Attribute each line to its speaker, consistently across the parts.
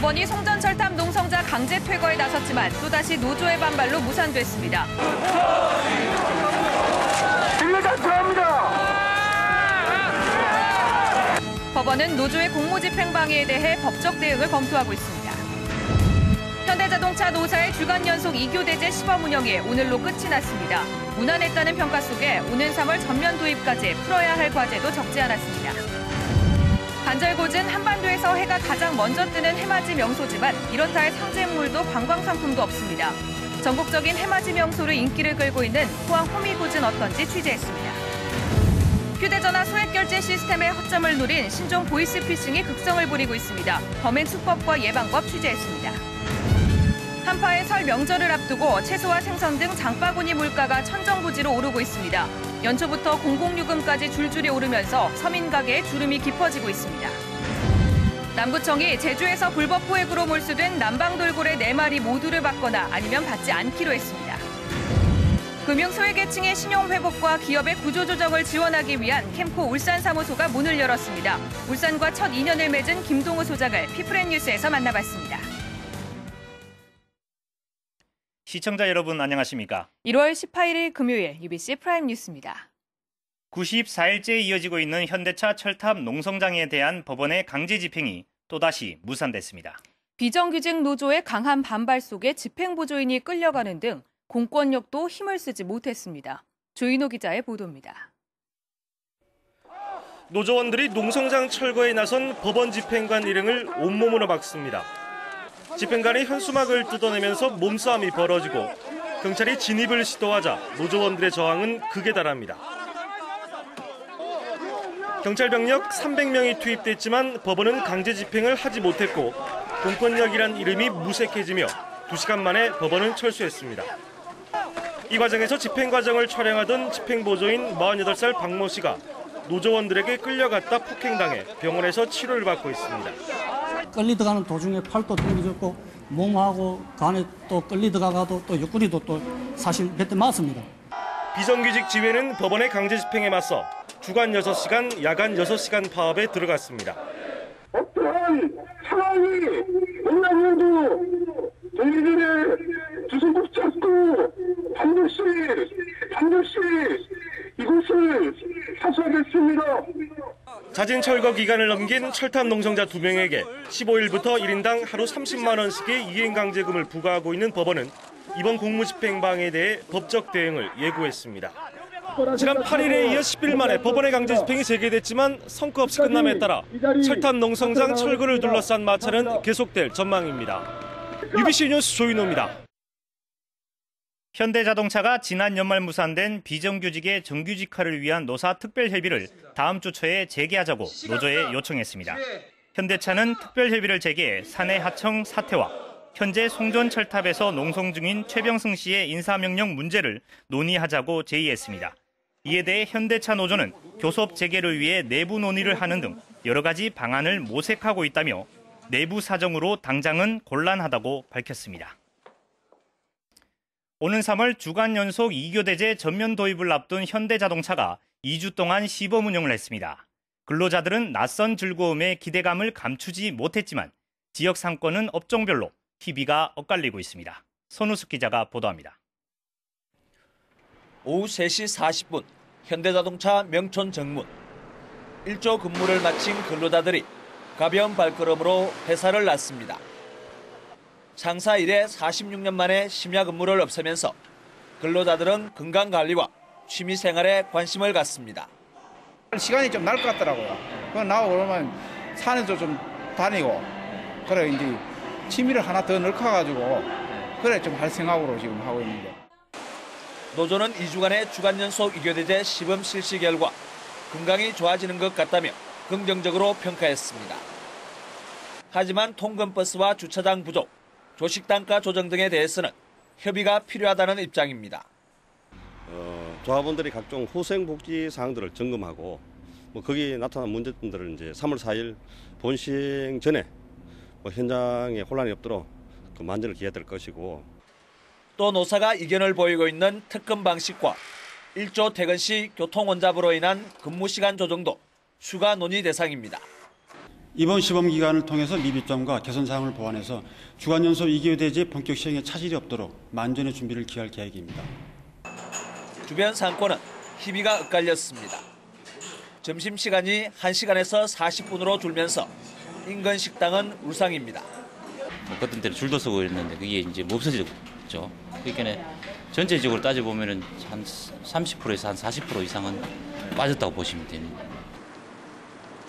Speaker 1: 법원이 송전철탑 농성자 강제 퇴거에 나섰지만 또다시 노조의 반발로 무산됐습니다. 법원은 노조의 공모집행 방해에 대해 법적 대응을 검토하고 있습니다. 현대자동차 노사의 주간 연속 2교 대제 시범 운영이 오늘로 끝이 났습니다. 무난했다는 평가 속에 오는 3월 전면 도입까지 풀어야 할 과제도 적지 않았습니다. 간절곶은 한반도에서 해가 가장 먼저 뜨는 해맞이 명소지만 이렇다 할 상징물도 관광 상품도 없습니다. 전국적인 해맞이 명소로 인기를 끌고 있는 포항 호미곶은 어떤지 취재했습니다. 휴대전화 소액 결제 시스템의 허점을 노린 신종 보이스피싱이 극성을 부리고 있습니다. 범행 수법과 예방법 취재했습니다. 한파의 설 명절을 앞두고 채소와 생선 등 장바구니 물가가 천정부지로 오르고 있습니다. 연초부터 공공요금까지 줄줄이 오르면서 서민 가게에 주름이 깊어지고 있습니다. 남구청이 제주에서 불법 포획으로 몰수된 남방돌고래 4마리 모두를 받거나 아니면 받지 않기로 했습니다. 금융 소외계층의 신용 회복과 기업의 구조조정을 지원하기 위한 캠코 울산 사무소가 문을 열었습니다. 울산과 첫 인연을 맺은 김동우 소장을 피프렌 뉴스에서 만나봤습니다.
Speaker 2: 시청자 여러분 안녕하십니까?
Speaker 1: 1월 18일 금요일 UBC 프라임 뉴스입니다.
Speaker 2: 94일째 이어지고 있는 현대차 철탑 농성장에 대한 법원의 강제 집행이 또다시 무산됐습니다.
Speaker 1: 비정규직 노조의 강한 반발 속에 집행보조인이 끌려가는 등 공권력도 힘을 쓰지 못했습니다. 조인호 기자의 보도입니다.
Speaker 3: 노조원들이 농성장 철거에 나선 법원 집행관 일행을 온몸으로 막습니다. 집행관이 현수막을 뜯어내면서 몸싸움이 벌어지고 경찰이 진입을 시도하자 노조원들의 저항은 극에 달합니다. 경찰 병력 300명이 투입됐지만 법원은 강제 집행을 하지 못했고 공권력이란 이름이 무색해지며 2시간 만에 법원은 철수했습니다. 이 과정에서 집행 과정을 촬영하던 집행보조인 48살 박모 씨가 노조원들에게 끌려갔다 폭행당해 병원에서 치료를 받고 있습니다.
Speaker 4: 끌리 들어가는 도중에 팔도 땡겨졌고 몸하고 간에 또 끌리 들어가도 또 옆구리도 또 사실 몇 대 맞습니다.
Speaker 3: 비정규직 지회는 법원의 강제 집행에 맞서 주간 6시간, 야간 6시간 파업에 들어갔습니다.
Speaker 5: 어떠한 상황이 온라인도 저희들의 주소국 잡고 반드시 반드시 이곳을 사수하겠습니다.
Speaker 3: 자진 철거 기간을 넘긴 철탑 농성자 2명에게 15일부터 1인당 하루 30만 원씩의 이행 강제금을 부과하고 있는 법원은 이번 공무집행방에 대해 법적 대응을 예고했습니다. 지난 8일에 이어 10일 만에 법원의 강제 집행이 재개됐지만 성과 없이 끝남에 따라 철탑 농성장 철거를 둘러싼 마찰은 계속될 전망입니다. UBC 뉴스 조인호입니다.
Speaker 2: 현대자동차가 지난 연말 무산된 비정규직의 정규직화를 위한 노사 특별협의를 다음 주 초에 재개하자고 노조에 요청했습니다. 현대차는 특별협의를 재개해 사내 하청 사태와 현재 송전 철탑에서 농성 중인 최병승 씨의 인사명령 문제를 논의하자고 제의했습니다. 이에 대해 현대차 노조는 교섭 재개를 위해 내부 논의를 하는 등 여러 가지 방안을 모색하고 있다며 내부 사정으로 당장은 곤란하다고 밝혔습니다. 오는 3월 주간 연속 2교 대제 전면 도입을 앞둔 현대자동차가 2주 동안 시범 운영을 했습니다. 근로자들은 낯선 즐거움에 기대감을 감추지 못했지만 지역 상권은 업종별로 희비가 엇갈리고 있습니다. 손우숙 기자가 보도합니다.
Speaker 6: 오후 3시 40분 현대자동차 명촌 정문 1조 근무를 마친 근로자들이 가벼운 발걸음으로 회사를 났습니다. 창사 이래 46년 만에 심야 근무를 없애면서 근로자들은 건강관리와 취미생활에 관심을 갖습니다.
Speaker 7: 시간이 좀 날 것 같더라고요. 그럼 나오고 그러면 산에도 좀 다니고 그래 이제 취미를 하나 더 넣어가지고 그래 좀 할 생각으로 지금 하고 있는데.
Speaker 6: 노조는 2주간의 주간 연속 이교대제 시범 실시 결과 건강이 좋아지는 것 같다며 긍정적으로 평가했습니다. 하지만 통근버스와 주차장 부족, 조식 단가 조정 등에 대해서는 협의가 필요하다는 입장입니다.
Speaker 8: 어, 조합원들이 각종 후생복지 사항들을 점검하고 뭐 거기 나타난 문제점들을 이제 3월 4일 본시행 전에 뭐 현장에 혼란이 없도록 그 만전을 기해야 될 것이고
Speaker 6: 또 노사가 이견을 보이고 있는 특근 방식과 1조 퇴근 시 교통 혼잡으로 인한 근무 시간 조정도 추가 논의 대상입니다.
Speaker 9: 이번 시범 기간을 통해서 미비점과 개선 사항을 보완해서 주간 연소 2개월 대제 본격 시행에 차질이 없도록 만전의 준비를 기할 계획입니다.
Speaker 6: 주변 상권은 희비가 엇갈렸습니다. 점심시간이 1시간에서 40분으로 줄면서 인근 식당은 울상입니다.
Speaker 10: 어떤 때는 줄도 서고 이랬는데 그게 이제 뭐 없어졌죠. 그러니까 전체적으로 따져보면 한 30%에서 한 40% 이상은 빠졌다고 보시면 됩니다.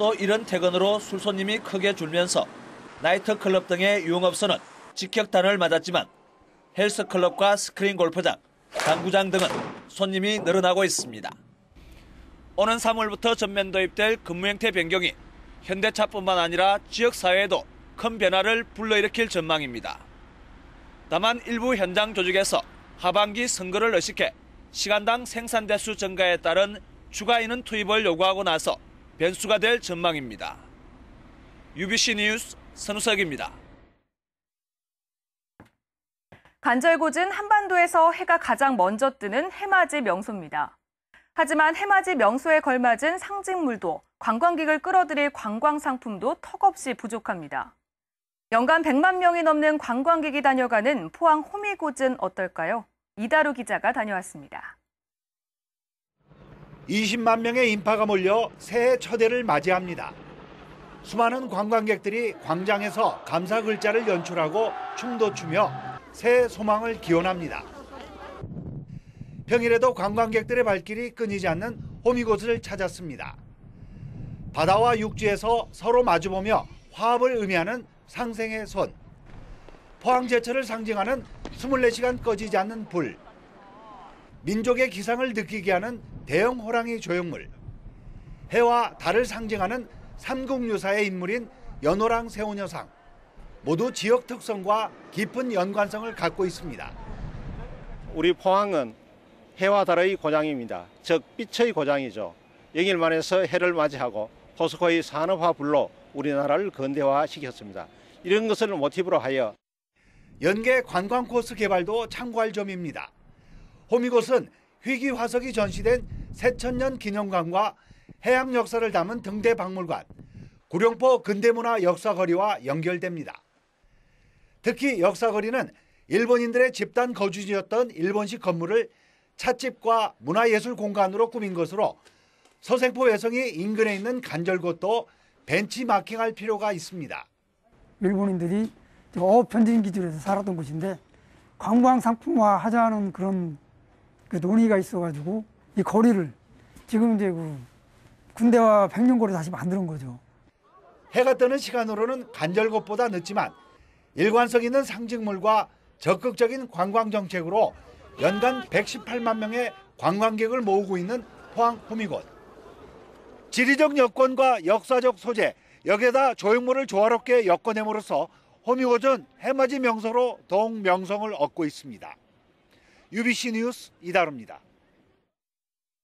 Speaker 6: 또 이런 퇴근으로 술 손님이 크게 줄면서 나이트클럽 등의 유흥업소는 직격탄을 맞았지만 헬스클럽과 스크린 골프장, 당구장 등은 손님이 늘어나고 있습니다. 오는 3월부터 전면 도입될 근무형태 변경이 현대차뿐만 아니라 지역 사회에도 큰 변화를 불러일으킬 전망입니다. 다만 일부 현장 조직에서 하반기 선거를 의식해 시간당 생산 대수 증가에 따른 추가 인원 투입을 요구하고 나서 변수가 될 전망입니다. UBC 뉴스 선우석입니다.
Speaker 1: 간절곶은 한반도에서 해가 가장 먼저 뜨는 해맞이 명소입니다. 하지만 해맞이 명소에 걸맞은 상징물도 관광객을 끌어들일 관광 상품도 턱없이 부족합니다. 연간 100만 명이 넘는 관광객이 다녀가는 포항 호미곶은 어떨까요? 이다루 기자가 다녀왔습니다.
Speaker 11: 20만 명의 인파가 몰려 새해 첫 해를 맞이합니다. 수많은 관광객들이 광장에서 감사 글자를 연출하고 춤도 추며 새해 소망을 기원합니다. 평일에도 관광객들의 발길이 끊이지 않는 호미곶을 찾았습니다. 바다와 육지에서 서로 마주보며 화합을 의미하는 상생의 손. 포항 제철을 상징하는 24시간 꺼지지 않는 불. 민족의 기상을 느끼게 하는 대형 호랑이 조형물. 해와 달을 상징하는 삼국유사의 인물인 연호랑 세운여상. 모두 지역 특성과 깊은 연관성을 갖고 있습니다.
Speaker 12: 우리 포항은 해와 달의 고장입니다. 즉 빛의 고장이죠. 영일만에서 해를 맞이하고 포스코의 산업화 불로 우리나라를 근대화시켰습니다. 이런 것을 모티브로 하여
Speaker 11: 연계 관광 코스 개발도 참고할 점입니다. 호미곶은 희귀 화석이 전시된 새천년 기념관과 해양 역사를 담은 등대 박물관, 구룡포 근대문화 역사거리와 연결됩니다. 특히 역사거리는 일본인들의 집단 거주지였던 일본식 건물을 찻집과 문화예술 공간으로 꾸민 것으로 서생포 외성이 인근에 있는 간절곶도 벤치마킹할 필요가 있습니다.
Speaker 13: 일본인들이 편진 기준에서 살았던 곳인데 관광 상품화 하자는 그런 그 논의가 있어가지고 이 거리를 지금 이제 그 군대와 백년거리 다시 만드는 거죠.
Speaker 11: 해가 뜨는 시간으로는 간절곶보다 늦지만 일관성 있는 상징물과 적극적인 관광 정책으로 연간 118만 명의 관광객을 모으고 있는 포항 호미곶. 지리적 여건과 역사적 소재, 여기에다 조형물을 조화롭게 엮어냄으로써 호미곶은 해맞이 명소로 더욱 명성을 얻고 있습니다. UBC 뉴스 이다루입니다.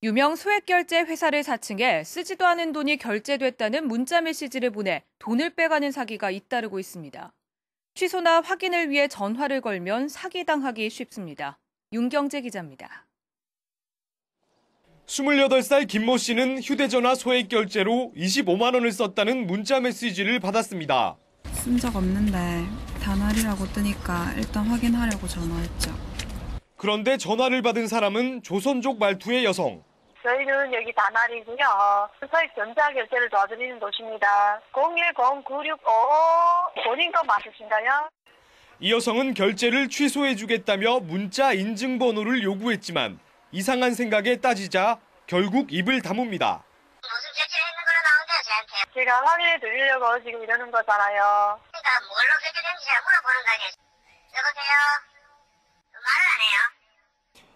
Speaker 1: 유명 소액 결제 회사를 사칭해 쓰지도 않은 돈이 결제됐다는 문자 메시지를 보내 돈을 빼가는 사기가 잇따르고 있습니다. 취소나 확인을 위해 전화를 걸면 사기당하기 쉽습니다. 윤경재 기자입니다.
Speaker 3: 28살 김모 씨는 휴대전화 소액 결제로 25만 원을 썼다는 문자 메시지를 받았습니다.
Speaker 14: 쓴 적 없는데 단알이라고 뜨니까 일단 확인하려고 전화했죠.
Speaker 3: 그런데 전화를 받은 사람은 조선족 말투의 여성.
Speaker 15: 저희는 여기 다날이고요. 소액 전자 결제를 도와드리는 곳입니다. 010-9655 본인 거 맞으신가요?
Speaker 3: 이 여성은 결제를 취소해주겠다며 문자 인증번호를 요구했지만 이상한 생각에 따지자 결국 입을 다뭅니다.
Speaker 15: 제가 확인해 드리려고 지금 이러는 거잖아요.
Speaker 16: 그러니까 뭘로 결제된지 잘 물어보는 거 아니에요. 여보세요?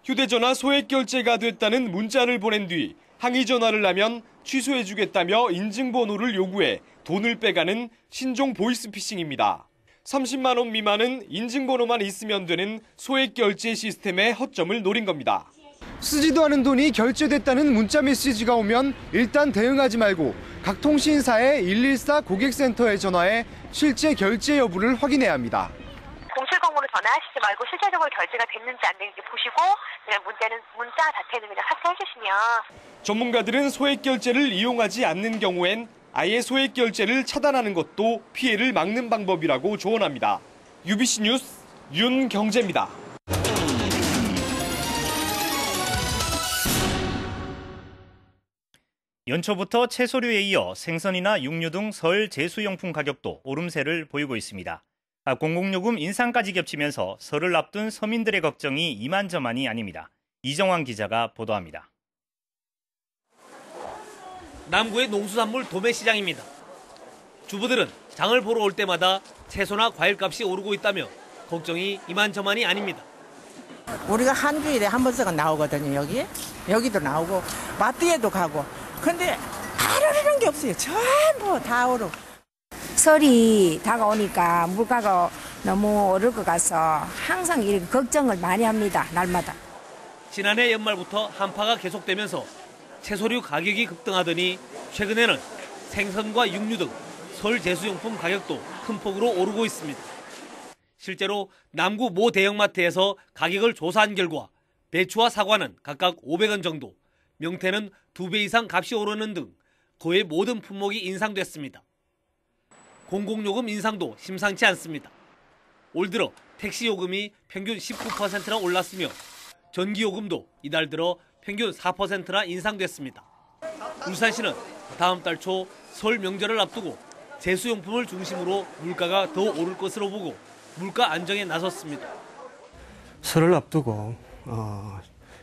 Speaker 3: 휴대전화 소액 결제가 됐다는 문자를 보낸 뒤 항의 전화를 하면 취소해주겠다며 인증번호를 요구해 돈을 빼가는 신종 보이스피싱입니다. 30만 원 미만은 인증번호만 있으면 되는 소액 결제 시스템의 허점을 노린 겁니다.
Speaker 17: 쓰지도 않은 돈이 결제됐다는 문자 메시지가 오면 일단 대응하지 말고 각 통신사의 114 고객센터에 전화해 실제 결제 여부를 확인해야 합니다.
Speaker 15: 0705로 전화하시지 말고 실제적으로 결제가 됐는지 안 됐는지 보시고 그냥 문자는 문자 자체는 그냥 삭제해 주시면
Speaker 3: 전문가들은 소액 결제를 이용하지 않는 경우엔
Speaker 17: 아예 소액 결제를 차단하는 것도 피해를 막는 방법이라고 조언합니다. UBC 뉴스 윤경재입니다.
Speaker 18: 연초부터 채소류에 이어 생선이나 육류 등 설 제수용품 가격도 오름세를 보이고 있습니다. 아, 공공요금 인상까지 겹치면서 설을 앞둔 서민들의 걱정이 이만저만이 아닙니다. 이정환 기자가 보도합니다.
Speaker 19: 남구의 농수산물 도매시장입니다. 주부들은 장을 보러 올 때마다 채소나 과일값이 오르고 있다며 걱정이 이만저만이 아닙니다.
Speaker 20: 우리가 한 주일에 한 번씩은 나오거든요, 여기. 여기도 나오고, 마트에도 가고. 근데 알아르는 게 없어요. 전부 다 오르고.
Speaker 21: 설이 다가오니까 물가가 너무 오를 것 같아서 항상 이렇게 걱정을 많이 합니다, 날마다.
Speaker 19: 지난해 연말부터 한파가 계속되면서 채소류 가격이 급등하더니 최근에는 생선과 육류 등 설 제수용품 가격도 큰 폭으로 오르고 있습니다. 실제로 남구 모 대형마트에서 가격을 조사한 결과 배추와 사과는 각각 500원 정도, 명태는 2배 이상 값이 오르는 등 거의 모든 품목이 인상됐습니다. 공공요금 인상도 심상치 않습니다. 올 들어 택시 요금이 평균 19%나 올랐으며 전기요금도 이달 들어 평균 4%나 인상됐습니다. 울산시는 다음 달 초 설 명절을 앞두고 제수용품을 중심으로 물가가 더 오를 것으로 보고 물가 안정에 나섰습니다.
Speaker 4: 설을 앞두고 어,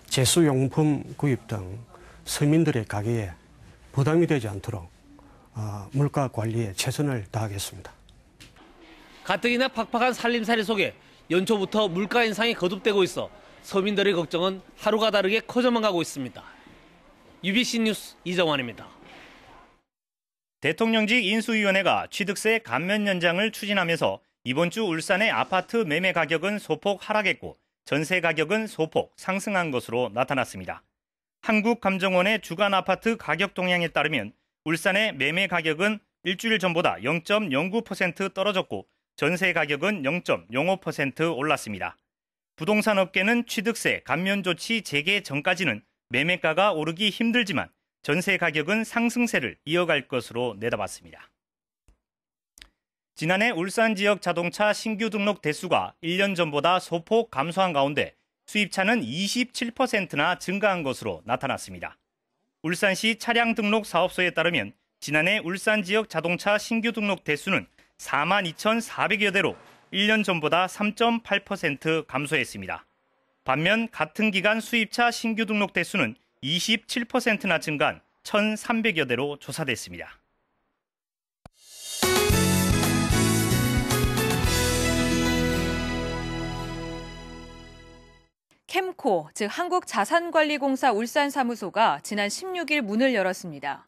Speaker 4: 제수용품 구입 등 서민들의 가게에 부담이 되지 않도록 어, 물가 관리에 최선을 다하겠습니다.
Speaker 19: 가뜩이나 팍팍한 살림살이 속에 연초부터 물가 인상이 거듭되고 있어 서민들의 걱정은 하루가 다르게 커져만 가고 있습니다. UBC 뉴스 이정환입니다.
Speaker 18: 대통령직 인수위원회가 취득세 감면 연장을 추진하면서 이번 주 울산의 아파트 매매 가격은 소폭 하락했고 전세 가격은 소폭 상승한 것으로 나타났습니다. 한국감정원의 주간 아파트 가격 동향에 따르면 울산의 매매 가격은 일주일 전보다 0.09% 떨어졌고 전세 가격은 0.05% 올랐습니다. 부동산 업계는 취득세 감면 조치 재개 전까지는 매매가가 오르기 힘들지만 전세 가격은 상승세를 이어갈 것으로 내다봤습니다. 지난해 울산 지역 자동차 신규 등록 대수가 1년 전보다 소폭 감소한 가운데 수입차는 27%나 증가한 것으로 나타났습니다. 울산시 차량 등록 사업소에 따르면 지난해 울산 지역 자동차 신규 등록 대수는 4만 2,400여 대로 1년 전보다 3.8% 감소했습니다. 반면 같은 기간 수입차 신규 등록 대수는 27%나 증가한 1,300여 대로 조사됐습니다.
Speaker 1: 캠코, 즉 한국자산관리공사 울산사무소가 지난 16일 문을 열었습니다.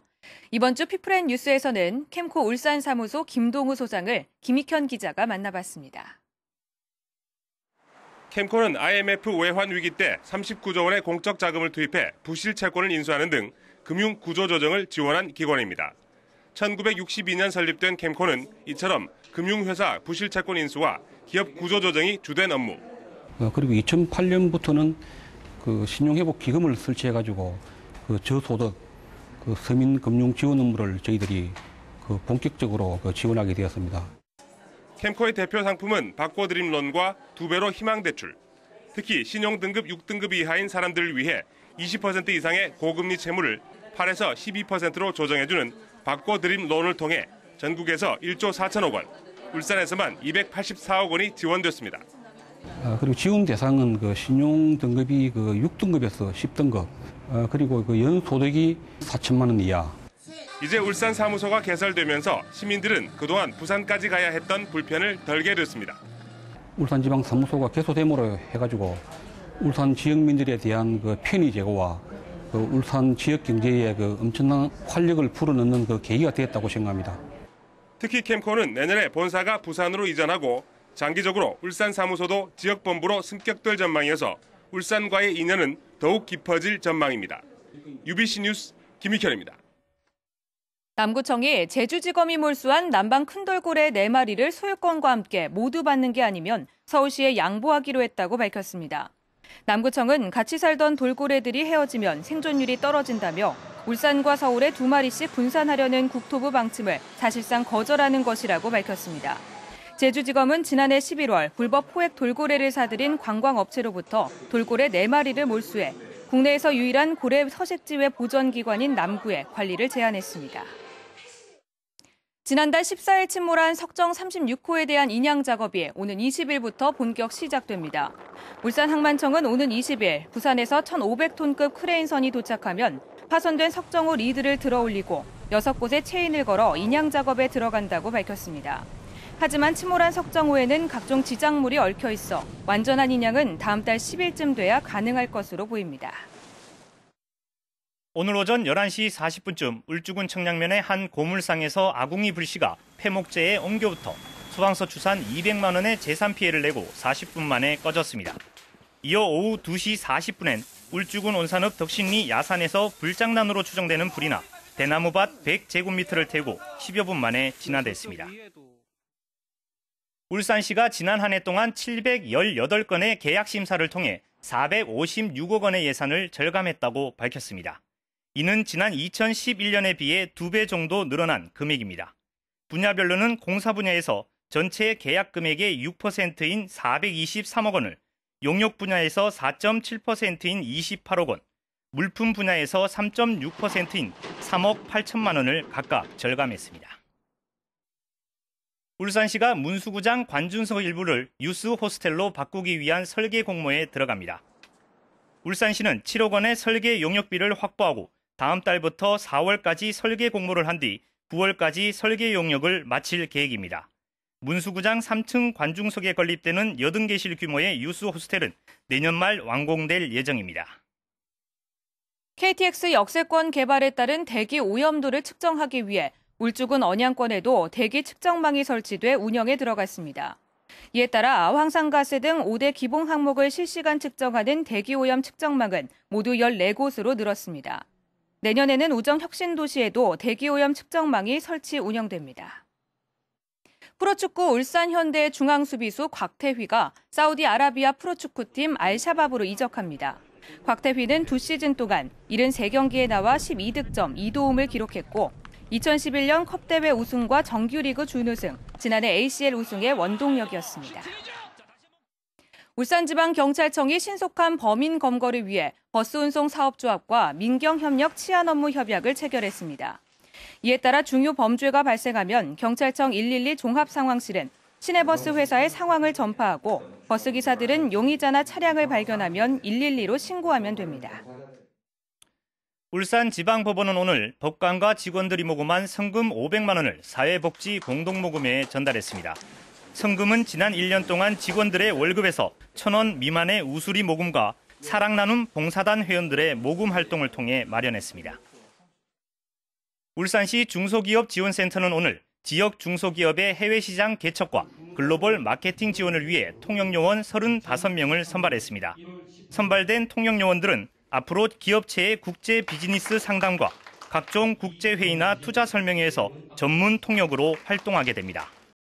Speaker 1: 이번 주 피프렌 뉴스에서는 캠코 울산사무소 김동우 소장을 김익현 기자가 만나봤습니다.
Speaker 3: 캠코는 IMF 외환 위기 때 39조 원의 공적 자금을 투입해 부실 채권을 인수하는 등 금융 구조 조정을 지원한 기관입니다. 1962년 설립된 캠코는 이처럼 금융회사 부실 채권 인수와 기업 구조 조정이 주된 업무,
Speaker 22: 어, 그리고 2008년부터는 그 신용회복 기금을 설치해가지고 그 저소득 그 서민 금융 지원 업무를 저희들이 그 본격적으로 그 지원하게 되었습니다.
Speaker 3: 캠코의 대표 상품은 바꿔드림 론과 두 배로 희망 대출. 특히 신용 등급 6등급 이하인 사람들을 위해 20% 이상의 고금리 채무를 8에서 12%로 조정해주는 바꿔드림 론을 통해 전국에서 1조 4천억 원, 울산에서만 284억 원이 지원됐습니다.
Speaker 22: 어, 그리고 지원 대상은 그 신용 등급이 그 6등급에서 10등급, 어, 그리고 그 연 소득이 4천만 원 이하.
Speaker 3: 이제 울산 사무소가 개설되면서 시민들은 그동안 부산까지 가야 했던 불편을 덜게 됐습니다.
Speaker 22: 울산 지방 사무소가 개소됨으로 해가지고 울산 지역민들에 대한 그 편의 제고와 그 울산 지역 경제에 그 엄청난 활력을 불어넣는 그 계기가 되었다고 생각합니다.
Speaker 3: 특히 캠코는 내년에 본사가 부산으로 이전하고 장기적으로 울산 사무소도 지역 본부로 승격될 전망이어서 울산과의 인연은 더욱 깊어질 전망입니다. UBC 뉴스 김익현입니다.
Speaker 1: 남구청이 제주지검이 몰수한 남방 큰돌고래 4마리를 소유권과 함께 모두 받는 게 아니면 서울시에 양보하기로 했다고 밝혔습니다. 남구청은 같이 살던 돌고래들이 헤어지면 생존율이 떨어진다며 울산과 서울에 두 마리씩 분산하려는 국토부 방침을 사실상 거절하는 것이라고 밝혔습니다. 제주지검은 지난해 11월 불법 포획 돌고래를 사들인 관광업체로부터 돌고래 4마리를 몰수해 국내에서 유일한 고래 서식지회 보전기관인 남구에 관리를 제안했습니다. 지난달 14일 침몰한 석정 36호에 대한 인양 작업이 오는 20일부터 본격 시작됩니다. 울산항만청은 오는 20일 부산에서 1,500톤급 크레인선이 도착하면 파손된 석정호 리드를 들어 올리고 6곳에 체인을 걸어 인양 작업에 들어간다고 밝혔습니다. 하지만 침몰한 석정호에는 각종 지작물이 얽혀 있어 완전한 인양은 다음 달 10일쯤 돼야 가능할 것으로 보입니다.
Speaker 18: 오늘 오전 11시 40분쯤 울주군 청량면의 한 고물상에서 아궁이 불씨가 폐목재에 옮겨붙어 소방서 추산 200만 원의 재산 피해를 내고 40분 만에 꺼졌습니다. 이어 오후 2시 40분엔 울주군 온산읍 덕신리 야산에서 불장난으로 추정되는 불이나 대나무밭 100제곱미터를 태우고 10여 분 만에 진화됐습니다. 울산시가 지난 한 해 동안 718건의 계약 심사를 통해 456억 원의 예산을 절감했다고 밝혔습니다. 이는 지난 2011년에 비해 두 배 정도 늘어난 금액입니다. 분야별로는 공사 분야에서 전체 계약 금액의 6%인 423억 원을, 용역 분야에서 4.7%인 28억 원, 물품 분야에서 3.6%인 3억 8천만 원을 각각 절감했습니다. 울산시가 문수구장 관중석 일부를 유스 호스텔로 바꾸기 위한 설계 공모에 들어갑니다. 울산시는 7억 원의 설계 용역비를 확보하고 다음 달부터 4월까지 설계 공모를 한 뒤 9월까지 설계 용역을 마칠 계획입니다. 문수구장 3층 관중석에 건립되는 80개실 규모의 유스 호스텔은 내년 말 완공될 예정입니다.
Speaker 1: KTX 역세권 개발에 따른 대기 오염도를 측정하기 위해 울주군 언양권에도 대기 측정망이 설치돼 운영에 들어갔습니다. 이에 따라 황산가스 등 5대 기본 항목을 실시간 측정하는 대기오염 측정망은 모두 14곳으로 늘었습니다. 내년에는 우정 혁신도시에도 대기오염 측정망이 설치 운영됩니다. 프로축구 울산 현대 중앙수비수 곽태휘가 사우디아라비아 프로축구팀 알샤밥으로 이적합니다. 곽태휘는 두 시즌 동안 73경기에 나와 12득점 2도움을 기록했고 2011년 컵대회 우승과 정규리그 준우승, 지난해 ACL 우승의 원동력이었습니다. 울산지방경찰청이 신속한 범인 검거를 위해 버스 운송 사업조합과 민경협력 치안 업무 협약을 체결했습니다. 이에 따라 중요 범죄가 발생하면 경찰청 112 종합상황실은 시내버스 회사의 상황을 전파하고 버스기사들은 용의자나 차량을 발견하면 112로 신고하면 됩니다.
Speaker 18: 울산지방법원은 오늘 법관과 직원들이 모금한 성금 500만 원을 사회복지 공동모금회에 전달했습니다. 성금은 지난 1년 동안 직원들의 월급에서 1,000원 미만의 우수리 모금과 사랑 나눔 봉사단 회원들의 모금 활동을 통해 마련했습니다. 울산시 중소기업 지원센터는 오늘 지역 중소기업의 해외 시장 개척과 글로벌 마케팅 지원을 위해 통역요원 35명을 선발했습니다. 선발된 통역요원들은 앞으로 기업체의 국제 비즈니스 상담과 각종 국제회의나 투자 설명회에서 전문 통역으로 활동하게 됩니다.